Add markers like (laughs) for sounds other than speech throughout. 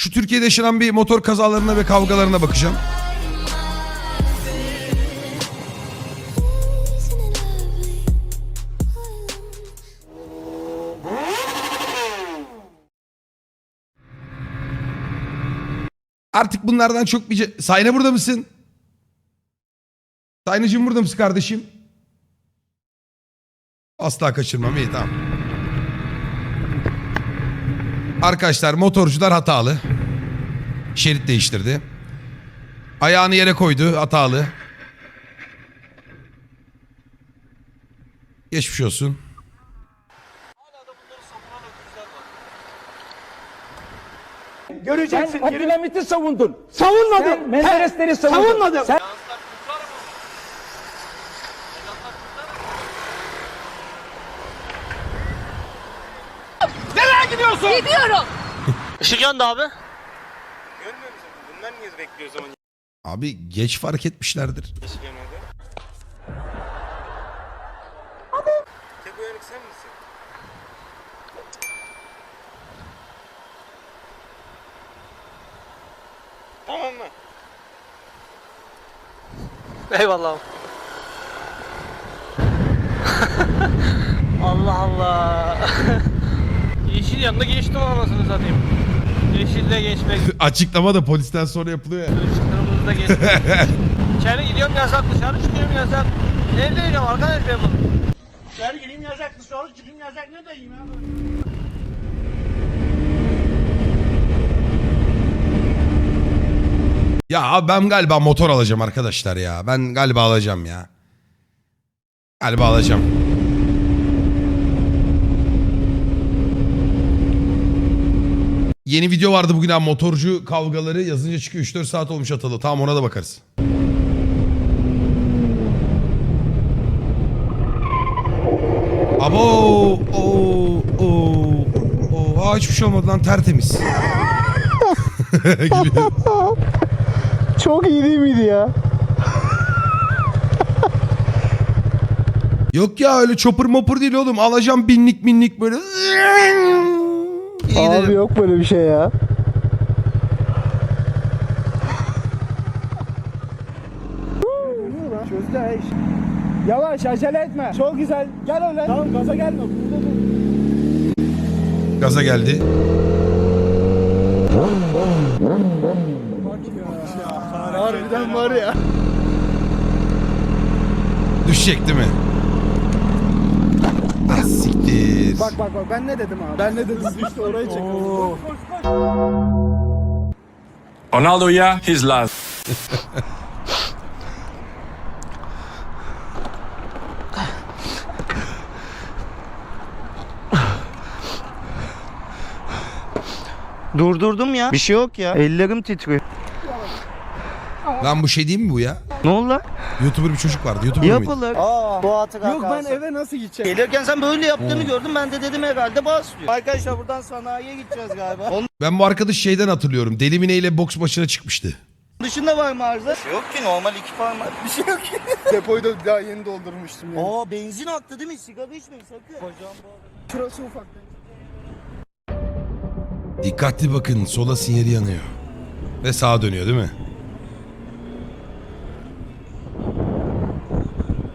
Şu Türkiye'de yaşanan bir motor kazalarına ve kavgalarına bakacağım. Artık bunlardan çok bir... Sayne burada mısın? Saynıcığım burada mısın kardeşim? Asla kaçırmam iyi tamam. Arkadaşlar motorcular hatalı. Şerit değiştirdi. Ayağını yere koydu hatalı. Geçmiş olsun. Göreceksin. Sen Abdülhamit'i savundun. Savunmadım. Sen Menderesleri savundun. Savunmadım. Sen Nereye gidiyorsun? Gidiyorum. Işık yandı abi. Niye bekliyor o zaman Abi geç fark etmişlerdir. yeşil yanada? Tek uyanık sen misin? Tamam mı? Eyvallah. (laughs) Allah Allah. Yeşil yanında geçtim anasını satayım. Yeşilde geçmek, (laughs) Açıklama da polisten sonra yapılıyor ya. kırmızıda geçmek. (laughs) İçeri gidiyorum yasak, dışarı çıkıyorum yasak. Ne diyeceğim arkadaş ben bunu? Dışarı gireyim yasak, dışarı çıkayım yasak ne diyeyim ya? Ya abi ben galiba motor alacağım arkadaşlar ya. Ben galiba alacağım ya. Galiba alacağım. Yeni video vardı bugün abi motorcu kavgaları yazınca çıkıyor 3-4 saat olmuş atalı. Tamam ona da bakarız. Abo o o o Aa, hiçbir şey olmadı lan tertemiz. (laughs) Gülüyor. Çok iyi değil miydi ya? Yok ya öyle çopur mopur değil oğlum. Alacağım binlik minlik böyle. İyi Abi dedim. yok böyle bir şey ya. çözdü ha iş. Yavaş acele etme. Çok güzel. Gel öyle. Tamam gaza gelme. Burada dur. Gaza geldi. Harbiden var ya. Düşecek değil mi? Ah siktir. Bak bak bak ben ne dedim abi? Ben ne dedim? Düştü orayı çekiyorum. Ronaldo yeah, he's last. Durdurdum ya. Bir şey yok ya. Ellerim titriyor. Lan bu şey değil mi bu ya? Ne oldu lan? Youtuber bir çocuk vardı. Youtuber mıydı? Yapılır. Aa, bu hatıra Yok ben eve nasıl gideceğim? Gelirken sen böyle yaptığını gördüm. Ben de dedim herhalde bas diyor. Arkadaşlar buradan sanayiye gideceğiz galiba. Onun Ben bu arkadaşı şeyden hatırlıyorum. Deli Mine ile boks maçına çıkmıştı. dışında var mı arıza? Yok ki normal iki parmak. Bir şey yok ki. (laughs) Depoyu da daha yeni doldurmuştum ya. Aa benzin aktı değil mi? Sigara içmeyin sakın. Bağlı. Şurası ufak. Dikkatli bakın sola sinyali yanıyor. Ve sağa dönüyor değil mi?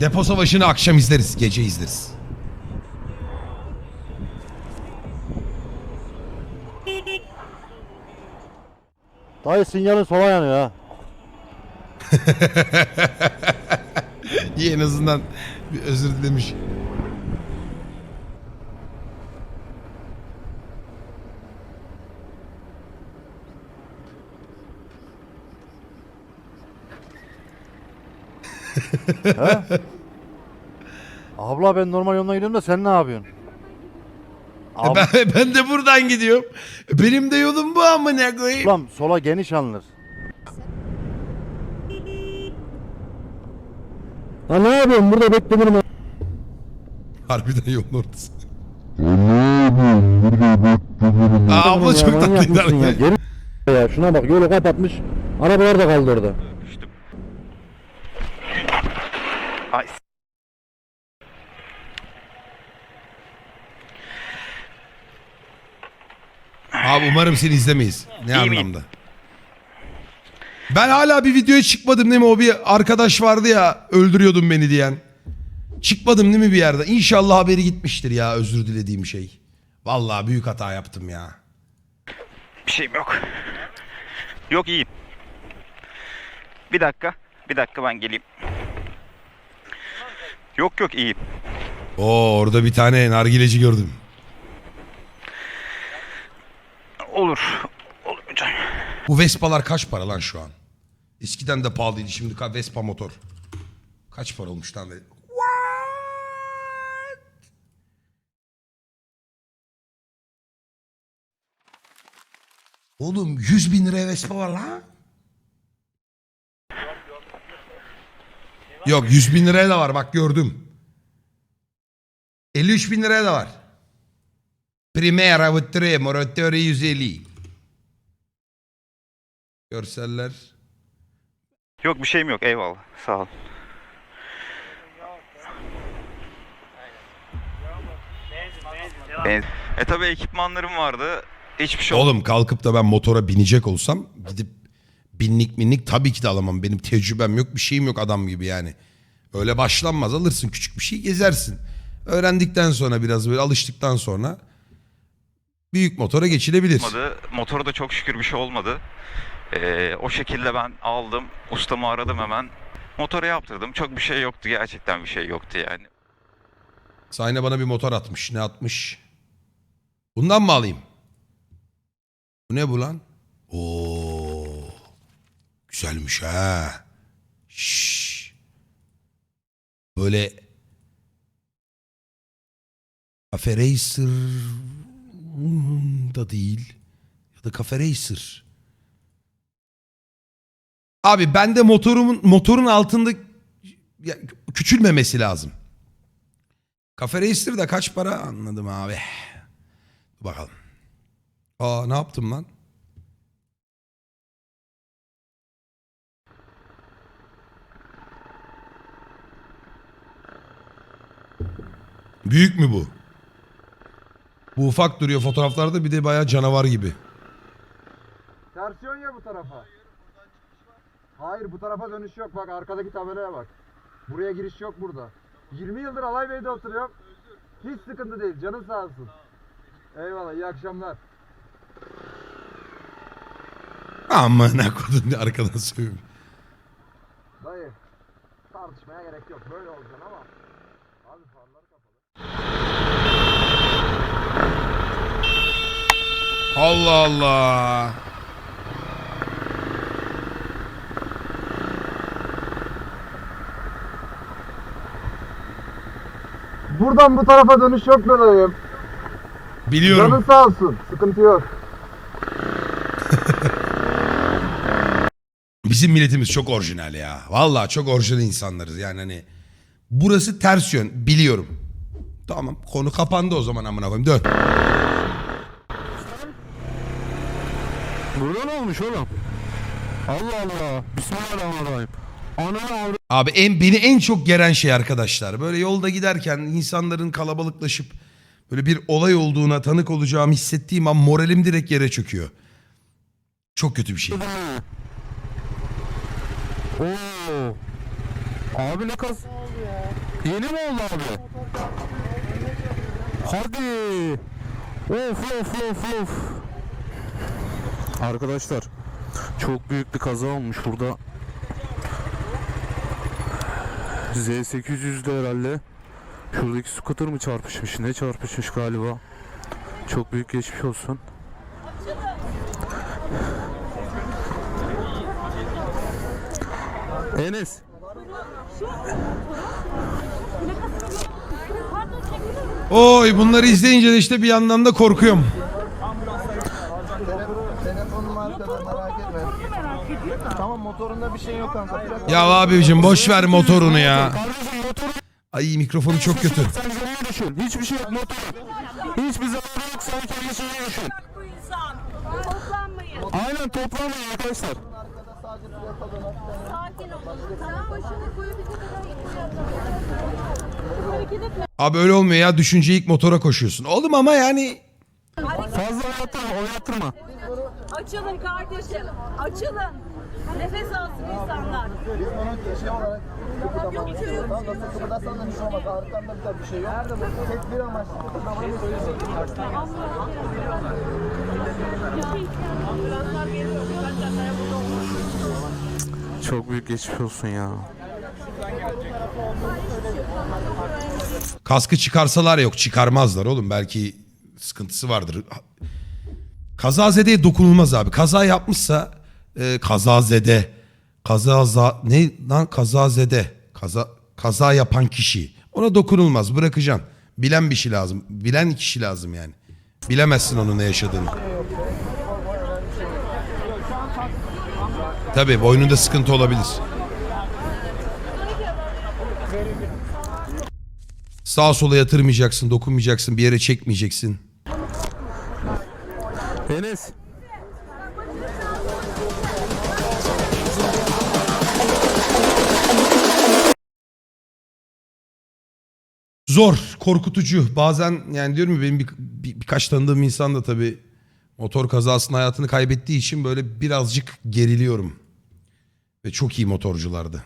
Depo savaşını akşam izleriz. Gece izleriz. Dayı sinyalin sola yanıyor ha. (laughs) İyi en azından bir özür dilemiş. Abla ben normal yoldan gidiyorum da sen ne yapıyorsun? Abi, Ben, (laughs) ben de buradan gidiyorum. Benim de yolum bu amına koyayım. Ablam sola geniş alınır. Ha ne yapıyorsun burada bekledim. Harbiden yolun ortası. Aa, abla çok tatlıydı. ya. harbiden. Geri ya şuna bak yolu kapatmış. Arabalar da kaldı orada. Abi umarım seni izlemeyiz. Ne İyi miyim? anlamda? Ben hala bir videoya çıkmadım değil mi? O bir arkadaş vardı ya öldürüyordun beni diyen. Çıkmadım değil mi bir yerde? İnşallah haberi gitmiştir ya özür dilediğim şey. Vallahi büyük hata yaptım ya. Bir şeyim yok. Yok iyiyim. Bir dakika. Bir dakika ben geleyim. Yok yok iyiyim. Oo orada bir tane nargileci gördüm. Olur. Olur hocam. Bu Vespa'lar kaç para lan şu an? Eskiden de pahalıydı şimdi Vespa motor. Kaç para olmuş lan? Oğlum 100 bin liraya Vespa var lan. Yok 100 bin liraya da var bak gördüm. 53 bin liraya da var. Primera with tre moratori 150. Görseller. Yok bir şeyim yok eyvallah. Sağ ol. Benzin. E tabi ekipmanlarım vardı. Hiçbir şey Oğlum kalkıp da ben motora binecek olsam gidip binlik minlik tabii ki de alamam. Benim tecrübem yok bir şeyim yok adam gibi yani. Öyle başlanmaz alırsın küçük bir şey gezersin. Öğrendikten sonra biraz böyle alıştıktan sonra büyük motora geçilebilir. olmadı. Motoru da çok şükür bir şey olmadı. Ee, o şekilde ben aldım. Ustamı aradım hemen. Motoru yaptırdım. Çok bir şey yoktu. Gerçekten bir şey yoktu yani. Sayne bana bir motor atmış. Ne atmış? Bundan mı alayım? Bu ne bu lan? Oo. Güzelmiş ha. Şşş. Böyle Racer da değil. Ya da Cafe Racer. Abi bende motorumun motorun altında ya, küçülmemesi lazım. Cafe Racer da kaç para anladım abi. Bakalım. Aa ne yaptım lan? Büyük mü bu? Bu ufak duruyor fotoğraflarda bir de bayağı canavar gibi. Tersiyon ya bu tarafa. Hayır bu tarafa dönüş yok bak arkadaki tabelaya bak. Buraya giriş yok burada. 20 yıldır Alay Bey'de oturuyorum. Hiç sıkıntı değil canın sağ olsun. Eyvallah iyi akşamlar. Aman ne kodun arkadan söylüyorum. Dayı tartışmaya gerek yok böyle olacaksın ama. Allah Allah. Buradan bu tarafa dönüş yok be dayım. Biliyorum. Canın sağ olsun sıkıntı yok. (laughs) Bizim milletimiz çok orijinal ya. Vallahi çok orijinal insanlarız yani hani. Burası ters yön biliyorum. Tamam konu kapandı o zaman amına koyayım dön. Burada ne olmuş oğlum? Allah Allah. Bismillahirrahmanirrahim. Ana. Abi en beni en çok geren şey arkadaşlar. Böyle yolda giderken insanların kalabalıklaşıp böyle bir olay olduğuna tanık olacağımı hissettiğim an moralim direkt yere çöküyor. Çok kötü bir şey. Oo. Abi ne kas? Yeni mi oldu abi? Hadi. Of of of of. Arkadaşlar çok büyük bir kaza olmuş burada. Z800'de herhalde. Şuradaki scooter mı çarpışmış? Ne çarpışmış galiba? Çok büyük geçmiş olsun. Enes. Oy bunları izleyince de işte bir yandan da korkuyorum. Tamam motorunda bir şey yok kanka. Plak Ya abicim boş ver motorunu ya. Kardeşim Ay mikrofonu çok kötü. sen düşün. Hiçbir şey yok motor. Hiçbir zararı yok sen kendi şeyini düşün. bu insan. Toplanmayın. Aynen toplanmayın arkadaşlar. Sakin olun. Tamam başını koyu bize kadar Hareket etme. Abi öyle olmuyor ya düşünce ilk motora koşuyorsun. Oğlum ama yani Fazla oyattırma, oyattırma. Açılın kardeşim. Açılın. Nefes alsın insanlar. Biz bunu şey olarak bir. Tamam nasıl kıpırdarsan da bir şey olmaz. Ağrıtan da bir şey yok. Tedbir amaçlı kıpırdamayı Çok büyük geçmiş olsun ya. Kaskı çıkarsalar yok çıkarmazlar oğlum. Belki sıkıntısı vardır. Kazazedeye dokunulmaz abi. Kaza yapmışsa e, kazazede. Kazaza ne lan kazazede. Kaza kaza yapan kişi. Ona dokunulmaz. Bırakacaksın. Bilen bir şey lazım. Bilen kişi lazım yani. Bilemezsin onun ne yaşadığını. Tabii boynunda sıkıntı olabilir. Sağa sola yatırmayacaksın, dokunmayacaksın, bir yere çekmeyeceksin. Enes. Zor, korkutucu. Bazen yani diyorum ya benim bir, bir- birkaç tanıdığım insan da tabii motor kazasında hayatını kaybettiği için böyle birazcık geriliyorum. Ve çok iyi motorculardı.